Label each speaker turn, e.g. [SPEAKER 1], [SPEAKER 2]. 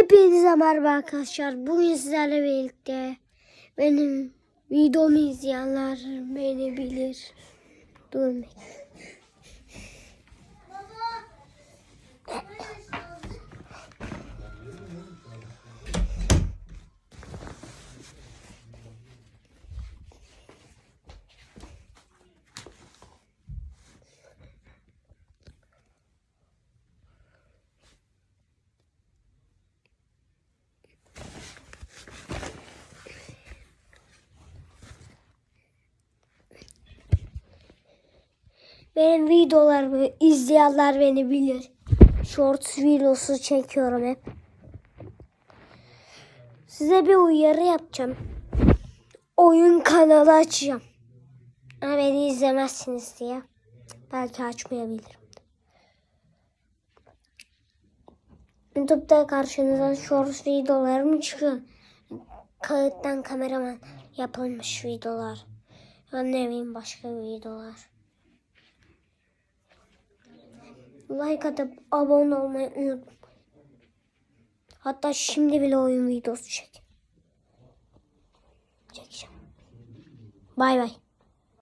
[SPEAKER 1] Hepinize merhaba arkadaşlar. Bugün sizlerle birlikte benim videomu izleyenler beni bilir. Durun. Benim videolarımı izleyenler beni bilir. Shorts videosu çekiyorum hep. Size bir uyarı yapacağım. Oyun kanalı açacağım. Ama beni izlemezsiniz diye. Belki açmayabilirim. YouTube'da karşınıza shorts videolarım çıkıyor. Kağıttan kameraman yapılmış videolar. Ya ne bileyim başka videolar. Like atıp abone olmayı unutmayın. Hatta şimdi bile oyun videosu çek. Çekeceğim. Bay bay.